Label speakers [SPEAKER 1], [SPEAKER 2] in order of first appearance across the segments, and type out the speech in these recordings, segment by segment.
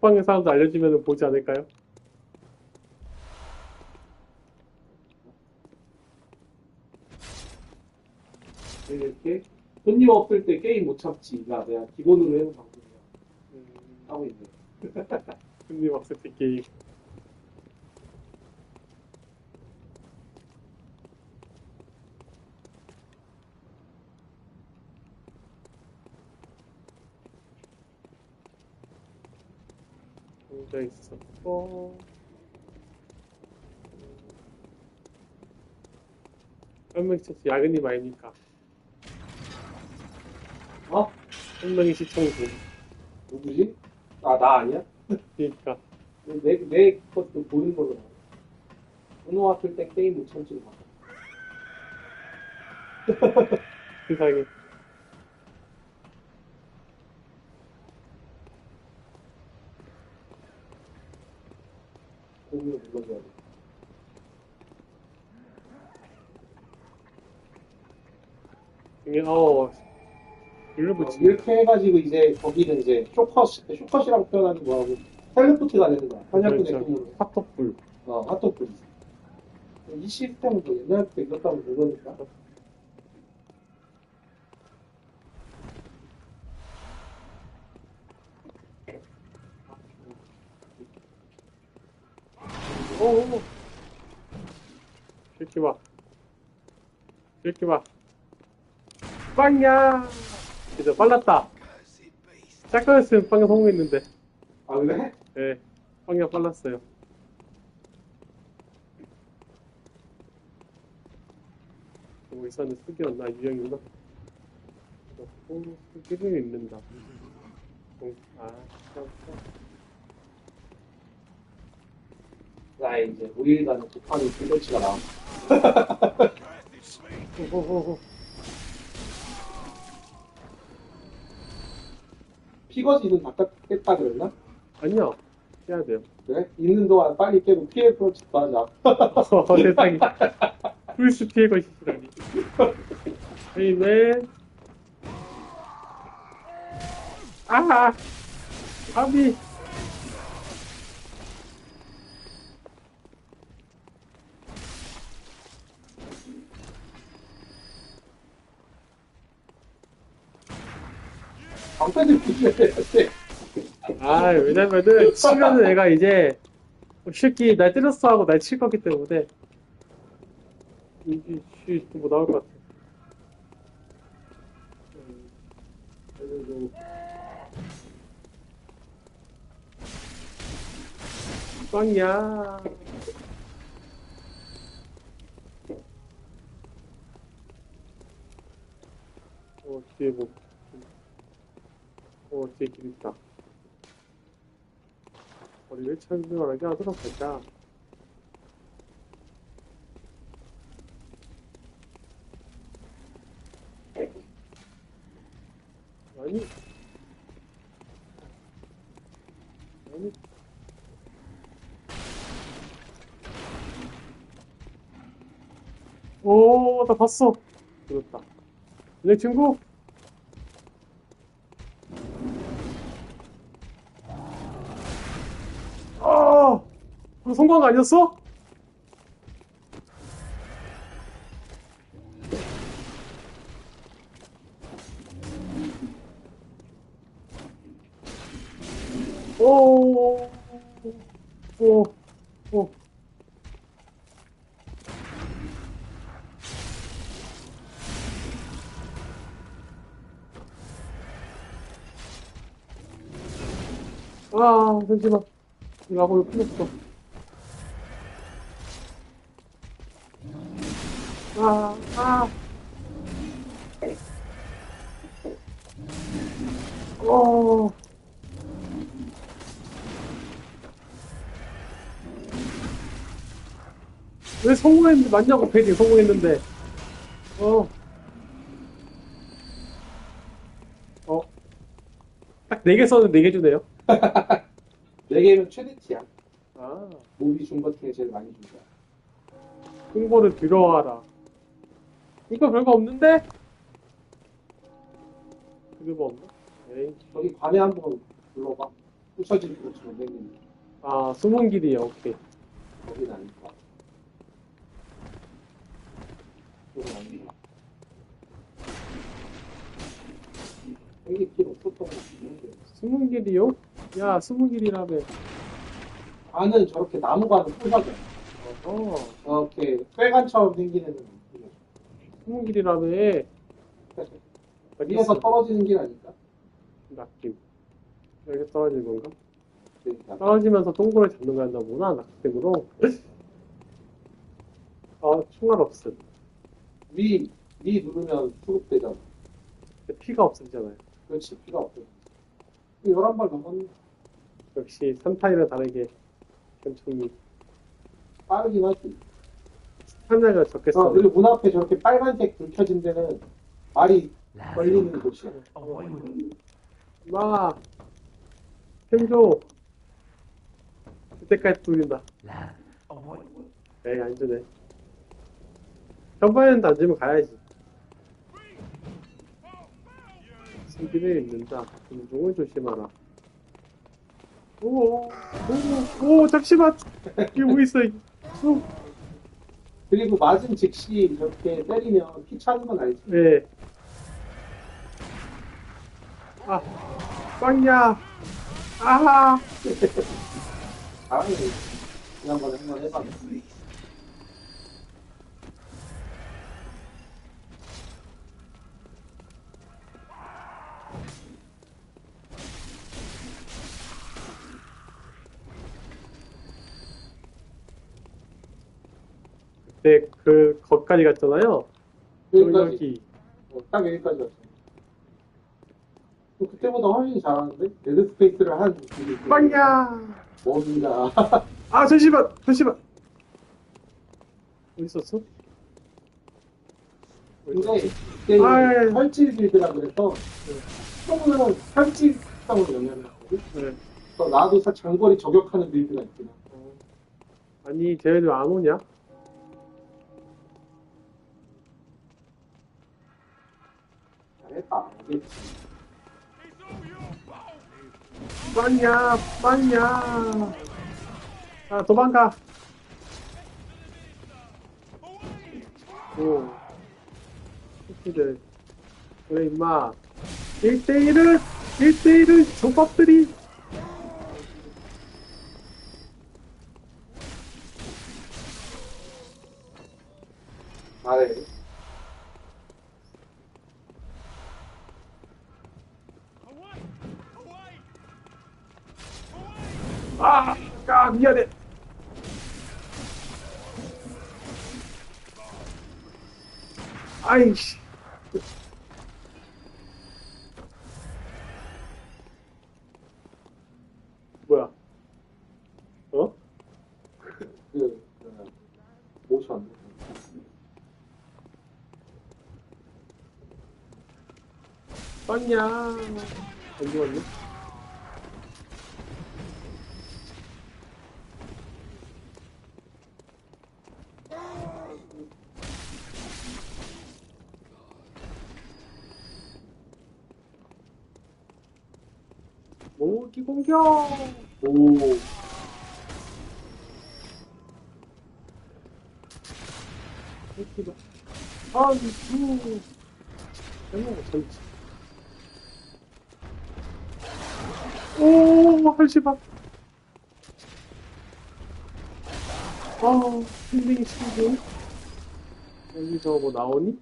[SPEAKER 1] 톡방의 사람도 알려주면 보지 않을까요?
[SPEAKER 2] 이렇게 손님 없을 때 게임 못 참지가 내가 기본으로 해놓은 방법이야.
[SPEAKER 1] 음,
[SPEAKER 2] 하고 있네.
[SPEAKER 1] 손님 없을 때 게임. 혼자 있었고 한 명이 쳤지 야근이 많으니까
[SPEAKER 2] 어?
[SPEAKER 1] 한 명이 시청 중
[SPEAKER 2] 누구지? 아, 나 아니야?
[SPEAKER 1] 그러니까
[SPEAKER 2] 내, 내 것도 보는 걸로 나와. 은호 왔을 때 게임 못 참지를 봐.
[SPEAKER 1] 세상에
[SPEAKER 2] 공유 눌러줘야 돼.
[SPEAKER 1] 이게 어
[SPEAKER 2] 어,
[SPEAKER 1] 눌러붙이
[SPEAKER 2] 이렇게 해가지고 이제 거기는 이제 쇼컷, 쇼컷이라고 표현하는 거하고 텔레포트가 되는 거야.
[SPEAKER 1] 그렇죠.
[SPEAKER 2] 꿈으로.
[SPEAKER 1] 핫도불
[SPEAKER 2] 어, 핫도그. 이 시스템도 옛날부터 이렇다고 그러니까.
[SPEAKER 1] 오오 이렇게 봐 이렇게 봐 빵야! 진짜 빨랐다. 짝거였으면 빵야 성공했는데.
[SPEAKER 2] 아, 그래?
[SPEAKER 1] 예 빵야 빨랐어요. 뭐 있었는데 쓰기였나? 유형이구나 오 쓰기를 읽는다. 어, 아 참, 참.
[SPEAKER 2] 나의 이제 5일간의 도파민 필터치가 나와.
[SPEAKER 1] 호호호호.
[SPEAKER 2] 피거지는 다 깼다 그랬나?
[SPEAKER 1] 아니야 해야 돼요
[SPEAKER 2] 그래? 있는 동안 빨리 깨고 피해 프로젝트 하자.
[SPEAKER 1] 어, 세상에. 풀스 피해가 있으라니. 헤이맨. 아! 아비!
[SPEAKER 2] 방패들 부셔야 돼.
[SPEAKER 1] 아, 왜냐면은, 치면은 애가 이제, 어, 이 새끼, 날 때렸어 하고 날 칠 거기 때문에, 이게, 씨, 뭐 나올 것 같아. 빵이야. 어, 뒤에 뭐, 어, 뒤에 길 있다. 머리를 천천하게 하도록 하자. 아니. 아니. 오, 나 봤어. 그렇다. 내 친구. 아, 그거 거 아니었어? 오, 오, 오. 아, 잠시만. 이거 하고 풀렸어. 아, 아. 어. 왜 성공했는데, 맞냐고, 패딩 성공했는데. 어. 어. 딱 4개 썼는데 4개 주네요.
[SPEAKER 2] 4개면 최대치야.
[SPEAKER 1] 아.
[SPEAKER 2] 모비 준것 중에 제일 많이 준 거야.
[SPEAKER 1] 홍보를 들어와라. 이거 별거 없는데? 뭐 없나? 에이,
[SPEAKER 2] 저기 밤에 한번 불러봐. 부서진 것처럼 생긴
[SPEAKER 1] 아, 숨은 길이요. 오케이.
[SPEAKER 2] 거긴 아닐까. 그건 아닌가. 생기길 없었던 것 같은데.
[SPEAKER 1] 숨은 길이요? 야, 숨은 길이라며.
[SPEAKER 2] 안은 저렇게 나무가 부서져.
[SPEAKER 1] 어,
[SPEAKER 2] 저렇게 쇠관처럼 생기는 길.
[SPEAKER 1] 숨은 길이라며.
[SPEAKER 2] 위에서 떨어지는 길 아닐까?
[SPEAKER 1] 낙김. 여기 떨어지는 건가?
[SPEAKER 2] 그러니까.
[SPEAKER 1] 떨어지면서 동굴을 잡는 거였나 보나, 낙김으로. 아, 총알 없음.
[SPEAKER 2] 위, 위 누르면 수급되잖아.
[SPEAKER 1] 피가 없으잖아요.
[SPEAKER 2] 그렇지, 피가 없어. 11발 넘었네.
[SPEAKER 1] 역시 3타일은 다르게 견총이
[SPEAKER 2] 빠르긴 하지.
[SPEAKER 1] 스타미나가 적겠어.
[SPEAKER 2] 어, 그리고 문 앞에 저렇게 빨간색 불 켜진 데는 말이 걸리는 곳이야.
[SPEAKER 1] 마! 템 줘! 그때까지 뚫린다. 에이, 안 주네. 전반에는 안 주면 가야지. 승기를 입는다. 운동을 조심하라. 오, 오, 오, 잠시만! 이게 뭐 있어. 오,
[SPEAKER 2] 그리고 맞은 즉시 저렇게 때리면 피 차는 건 알지.
[SPEAKER 1] 네. 아, 빵야! 아하!
[SPEAKER 2] 다음에 지난번에 한번 해봤는데.
[SPEAKER 1] 그때 그, 거기까지 갔잖아요.
[SPEAKER 2] 여기까지,
[SPEAKER 1] 여기.
[SPEAKER 2] 어, 딱 여기까지 왔어. 그때보다 훨씬 잘하는데? 레드 스페이스를 한
[SPEAKER 1] 빵야!
[SPEAKER 2] 뭔가
[SPEAKER 1] 아, 잠시만! 잠시만! 어디 있었어?
[SPEAKER 2] 근데? 그때
[SPEAKER 1] 아, 예, 예.
[SPEAKER 2] 설치 그래서 처음에는 설치성으로 영향을 받거든?
[SPEAKER 1] 네.
[SPEAKER 2] 그래서 나도 사- 장거리 저격하는 빌드가 있긴 해.
[SPEAKER 1] 어. 아니, 쟤네들 안 오냐? 빵야! 아, 도망가! 오. 새끼들. 그래, 임마. 1대1은, 1대1은 조밥들이.
[SPEAKER 2] 잘해.
[SPEAKER 1] 아, 아, 미안해. 아이씨. 뭐야? 어?
[SPEAKER 2] 그, 그, 모션.
[SPEAKER 1] 빵야. 안 죽었네? 모기 공격!
[SPEAKER 2] 오,
[SPEAKER 1] 새끼가. 아, 이, 해먹어, 전치. 오, 한시방. 아, 힐링 친구. 여기서 뭐 나오니?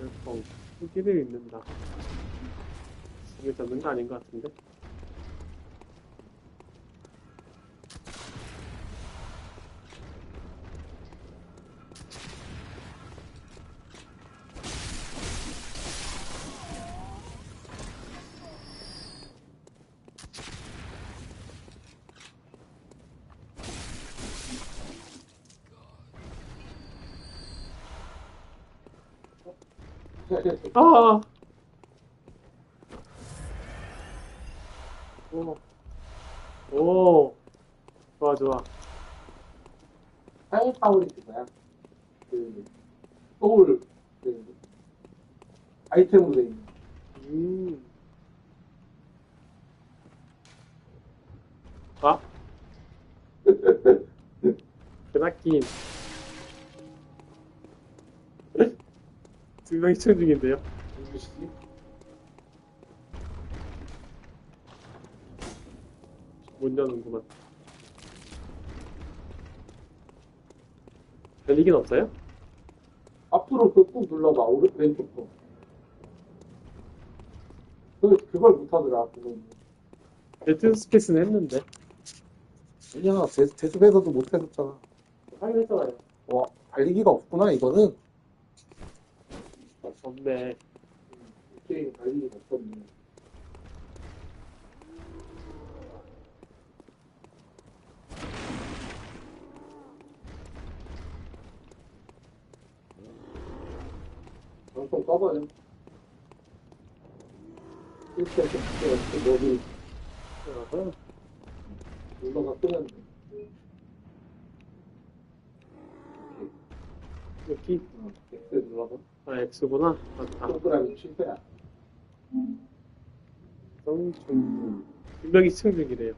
[SPEAKER 1] 열펑. 후기를 읽는다. 이게 잡는 거 아닌 것 같은데? 아! 오. 오. 좋아, 좋아.
[SPEAKER 2] 하이 파울이 그거야. 그, 소울, 그, 아이템으로 돼 있는.
[SPEAKER 1] 음. 아? 그나긴. 두명 시청 중인데요. 못 여는구만. 열리긴 없어요?
[SPEAKER 2] 앞으로 그꾹 눌러봐. 오른 왼쪽 거. 그, 그걸 못하더라. 그건.
[SPEAKER 1] 데트 스페이스는 했는데.
[SPEAKER 3] 아니야, 대, 대습에서도 못해줬잖아.
[SPEAKER 1] 하긴 했잖아요.
[SPEAKER 3] 와, 달리기가 없구나, 이거는.
[SPEAKER 1] 없네.
[SPEAKER 2] 이 게임 달리기 없었네. 방송 써봐요. 일단 여기
[SPEAKER 1] 아하.
[SPEAKER 2] 눌러가 끄면 돼.
[SPEAKER 1] 여기,
[SPEAKER 2] 어, X 눌러서
[SPEAKER 1] 아, X구나. 맞다.
[SPEAKER 2] 동그라미 실패야.
[SPEAKER 1] 성중. 분명히 시청 중이래요.